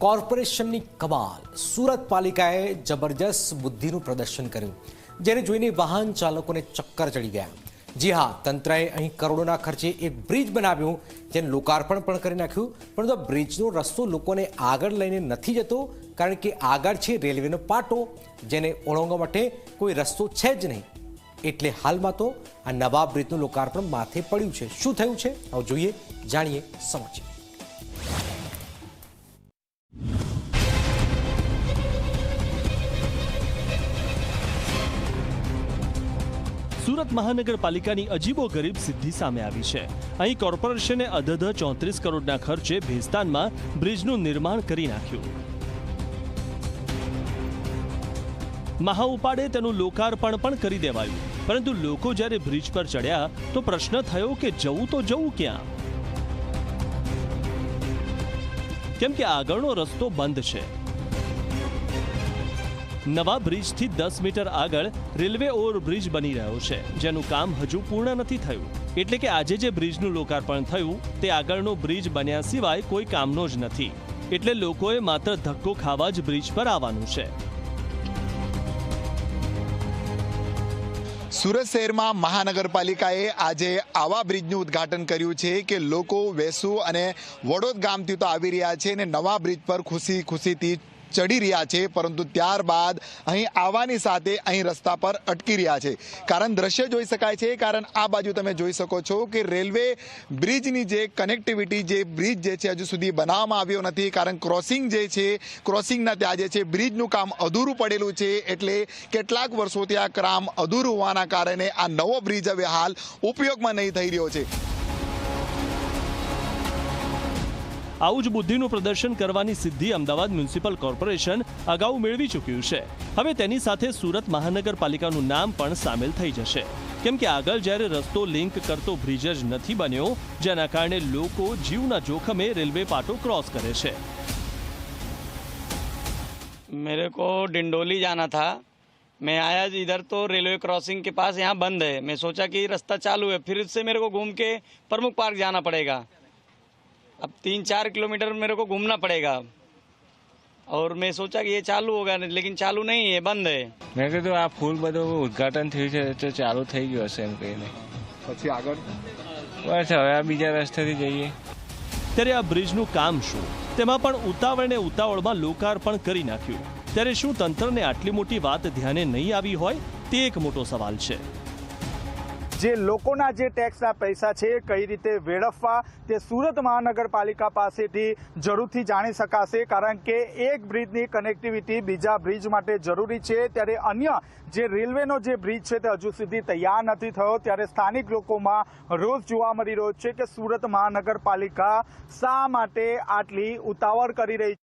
કોર્પોરેશનની કમાલ સુરત પાલિકાએ જબરજસ્ત બુદ્ધિનું પ્રદર્શન કર્યું, જેને જોઈને વાહન ચાલકોને ચક્કર ચડી ગયા. જી હા, તંત્રએ અહીં કરોડોના ખર્ચે એક બ્રિજ બનાવ્યું, જેનું લોકાર્પણ પણ કરી નાખ્યું, પરંતુ આ બ્રિજનો રસ્તો લોકોને આગળ લઈને નથી જતો, કારણ કે આગળ છે રેલવેનો પાટો, જેને ઓળંગવા માટે કોઈ રસ્તો છે જ નહીં. એટલે હાલમાં તો આ નવા બ્રિજનું લોકાર્પણ માથે પડ્યું છે. શું થયું છે? આવું જોઈએ, જાણીએ સમજીએ સુરત મહાનગરપાલિકાની અજીબો ગરીબ સિદ્ધિ સામે આવી છે. અહીં કોર્પોરેશને અધધ ચોત્રીસ કરોડના ખર્ચે ભેસ્તાનમાં બ્રિજનું નિર્માણ કરી નાખ્યું. મહા ઉપાડે તેનું લોકાર્પણ પણ કરી દેવાયું. પરંતુ લોકો જ્યારે બ્રિજ પર ચડ્યા, તો પ્રશ્ન થયો કે જવું તો જવું ક્યાં? કેમ કે આગળનો રસ્તો બંધ છે. નવા બ્રિજથી દસ મીટર આગળ રેલવે ઓવરબ્રિજ બની રહ્યો છે, જેનું કામ હજુ પૂર્ણ નથી થયું. એટલે કે આજે જે બ્રિજનું લોકાર્પણ થયું, તે આગળનો બ્રિજ બન્યા સિવાય કોઈ કામનો જ નથી. એટલે લોકોએ માત્ર ધક્કો ખાવા જ બ્રિજ પર આવવાનું છે. સુરત શહેરમાં મહાનગરપાલિકાએ આજે આવા બ્રિજનું ઉદ્ઘાટન કર્યું છે કે લોકો વેસુ અને વડોદ ગામથી તો આવી રહ્યા છે અને નવા બ્રિજ પર ખુશી ખુશીથી ચડી રહ્યા છે, પરંતુ ત્યારબાદ અહીં આવવાની સાથે અહીં રસ્તા પર અટકી રહ્યા છે. કારણ દ્રશ્ય જોઈ શકાય છે, કારણ આ બાજુ તમે જોઈ શકો છો કે રેલવે બ્રિજની જે કનેક્ટિવિટી જે બ્રિજ જે છે, હજુ સુધી બનાવવામાં આવ્યો નથી. કારણ ક્રોસિંગ જે છે, ક્રોસિંગના ત્યાં જે છે, બ્રિજનું કામ અધૂરું પડેલું છે, એટલે કેટલાક વર્ષોથી આ કામ અધૂરું હોવાના કારણે આ નવો બ્રિજ હવે હાલ ઉપયોગમાં નહીં થઈ રહ્યો છે. આવું જ બુદ્ધિનું પ્રદર્શન કરવાની સિદ્ધિ અમદાવાદ મ્યુનિસિપલ કોર્પોરેશન અગાઉ મેળવી ચૂક્યું છે હવે તેની સાથે સુરત મહાનગરપાલિકાનું નામ પણ સામેલ થઈ જશે કેમ કે આગળ જ્યારે રસ્તો લિંક કરતો બ્રિજ જ નથી બન્યો જેના કારણે લોકો જીવના જોખમે રેલવે પાટો ક્રોસ કરે છે मेरे को डिंडोली जाना था मैं आया इधर तो रेलवे क्रॉसिंग के पास यहाँ बंद है मैं सोचा कि रास्ता चालू है फिर से मेरे को घूम के प्रमुख पार्क जाना पड़ेगा अब तीन चार किलोमीटर मेरे को घूमना पड़ेगा और मैं सोचा कि ये चालू होगा लेकिन चालू नहीं है बंद है મેં કીધું આ ફૂલ બધું ઉદઘાટન થયું છે તો ચાલુ થઈ ગયું હશે એમ કહીને પછી આગળ બસ હવે આ બીજા રસ્તેથી જઈએ ત્યારે આ બ્રિજનું કામ શું તેમાં પણ ઉતાવળને ઉતાવળમાં લોકાર્પણ કરી નાખ્યું ત્યારે શું તંત્રને આટલી મોટી વાત ધ્યાને નહીં આવી હોય તે એક મોટો સવાલ છે જે લોકોના જે ટેક્સના પૈસા છે, કઈ રીતે વેડફવા, તે સુરત મહાનગરપાલિકા પાસેથી જરૂરથી જાણી શકાશે, કારણ કે એક બ્રિજની કનેક્ટિવિટી બીજા બ્રિજ માટે જરૂરી છે. ત્યારે અન્ય જે રેલવેનો જે બ્રિજ છે, તે હજુ સુધી તૈયાર નથી થયો. ત્યારે સ્થાનિક લોકોમાં રોજ જોવા મળી રહ્યો છે કે સુરત મહાનગરપાલિકા શા માટે આટલી ઉતાવળ કરી રહી